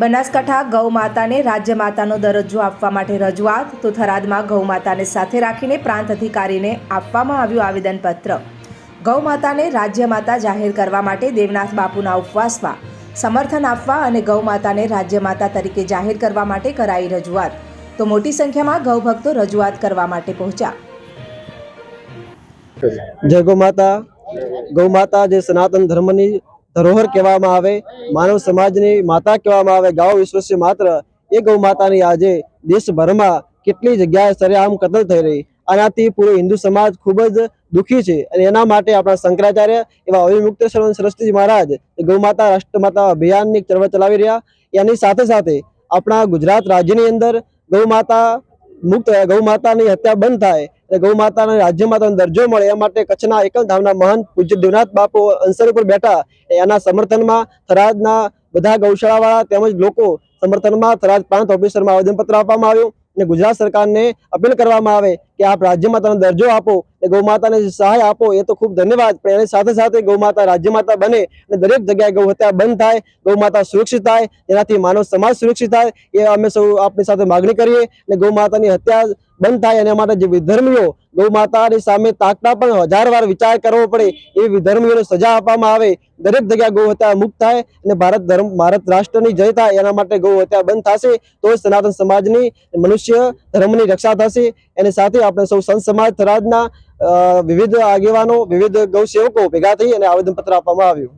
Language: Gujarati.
બનાસકાંઠા ગૌ માતાને રાજ્ય માતાનો દરજ્જો આપવા માટે રજૂઆત તો થરાદમાં ગૌ માતાને સાથે રાખીને પ્રાંત અધિકારીને આપવામાં આવ્યું આવેદનપત્ર. ગૌ માતાને રાજ્ય માતા જાહેર કરવા માટે દેવનાથ બાપુના ઉપવાસમાં સમર્થન આપવા અને ગૌ માતાને રાજ્ય માતા તરીકે જાહેર કરવા માટે કરાઈ રજૂઆત. તો મોટી સંખ્યામાં ગૌ ભક્તો રજૂઆત કરવા માટે પહોંચ્યા. જય ગૌ માતા ગૌ માતા જે સનાતન ધર્મની ધરોહર કહેવામાં આવે, માનવ સમાજની માતા કહેવામાં આવે ગાઉ વિશ્વસ્ય માત્ર એ ગૌ માતાની આજે દેશભરમાં કેટલી જગ્યાએ સરેઆમ કતલ થઈ રહી. આનાથી પૂરો હિન્દુ સમાજ ખૂબ જ દુઃખી છે અને એના માટે આપણા શંકરાચાર્ય એવા અવિમુક્ત સર્વન સરસ્વતી મહારાજ ગૌ માતા રાષ્ટ્રમાતા અભિયાનની ચળવળ ચલાવી રહ્યા. એની સાથે સાથે આપણા ગુજરાત રાજ્યની અંદર ગૌ માતા મુક્ત, ગૌ માતાની હત્યા બંધ થાય. અને ગૌ માતાને રાજ્ય માતાનો દરજ્જો મળે, એ માટે કચ્છના એકલ ધામના મહંત પૂજ્ય દેવનાથ બાપુ અંસર ઉપર બેઠા. એના સમર્થનમાં થરાદના બધા ગૌશાળાવાળા તેમજ લોકો સમર્થનમાં થરાદ પ્રાંત ઓફિસરમાં આવેદનપત્ર આપવામાં આવ્યું અને ગુજરાત સરકારને અપીલ કરવામાં આવે કે આપ રાજ્ય માતાનો દરજ્જો આપો અને ગૌ માતાને સહાય આપો, એ તો ખૂબ ધન્યવાદ. પણ એની સાથે સાથે ગૌ માતા રાજ્ય માતા બને અને દરેક જગ્યાએ ગૌ હત્યા બંધ થાય ગૌ માતા સુરક્ષિત થાય, એનાથી માનવ સમાજ સુરક્ષિત થાય, એ અમે સૌ આપની સાથે માગણી કરીએ અને ગૌ માતાની હત્યા બંધ થાય એના માટે જે વિધર્મીઓ ગૌ માતાની સામે તાકતા પણ હજાર વાર વિચાર કરવો પડે, એ વિધર્મીઓને સજા આપવામાં આવે. દરેક જગ્યાએ ગૌ હત્યા મુક્ત થાય અને ભારત ધર્મ, ભારત રાષ્ટ્રની જય થાય એના માટે ગૌ હત્યા બંધ થશે, તો સનાતન સમાજની મનુષ્ય ધર્મની રક્ષા થશે. એની સાથે આપણે સૌ સંત સમાજ થરાદના વિવિધ આગેવાનો, વિવિધ ગૌ સેવકો ભેગા થઈ અને આવેદનપત્ર આપવામાં આવ્યું.